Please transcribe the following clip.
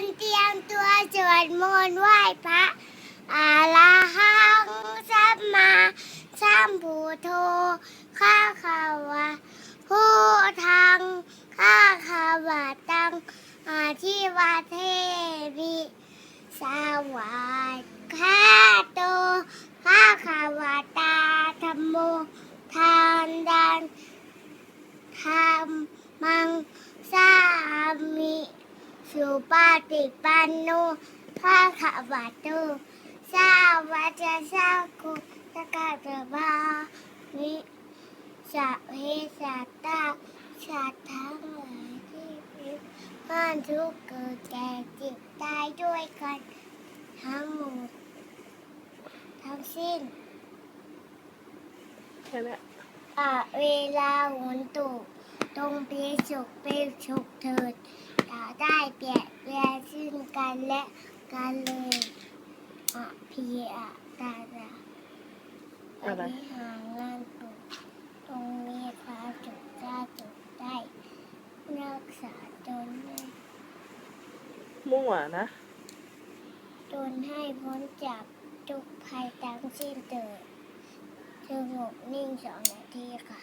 นเตรียมตัวสวดมนต์ไหว้พระอาลาหังสัมมาสัมพุทโธข้าขาวะผู้ทังข้าขาวะตังอาทิวาเทวิสวัสดิ์ข้าโตข้าขาวะตาธรรมโมทานดันธรรมังสามิ สุปาติปันโนภาขาวะโตสาวะจะสาคุสกาตบาวิสัพเพสัตตาสัตว์ทั้งหลายที่มีความทุกเกิดแก่เจ็บตายด้วยกันทั้งหมดทั้งสิ้นแค่นี้ยอะเวลาฝนตก ตรงเพสุกเป็นสุกเถิดอย่าได้เปลี่ยนแปลงซึ่งกันและกันเลยอะพีอะตาดาอะไรธิษฐานงานตกตรงมีความสุขได้จุกได้รักษาตนให้มั่วนะตนให้พ้นจากทุกภัยทั้งสิ้นเถิดสงบนิ่งสองนาทีค่ะ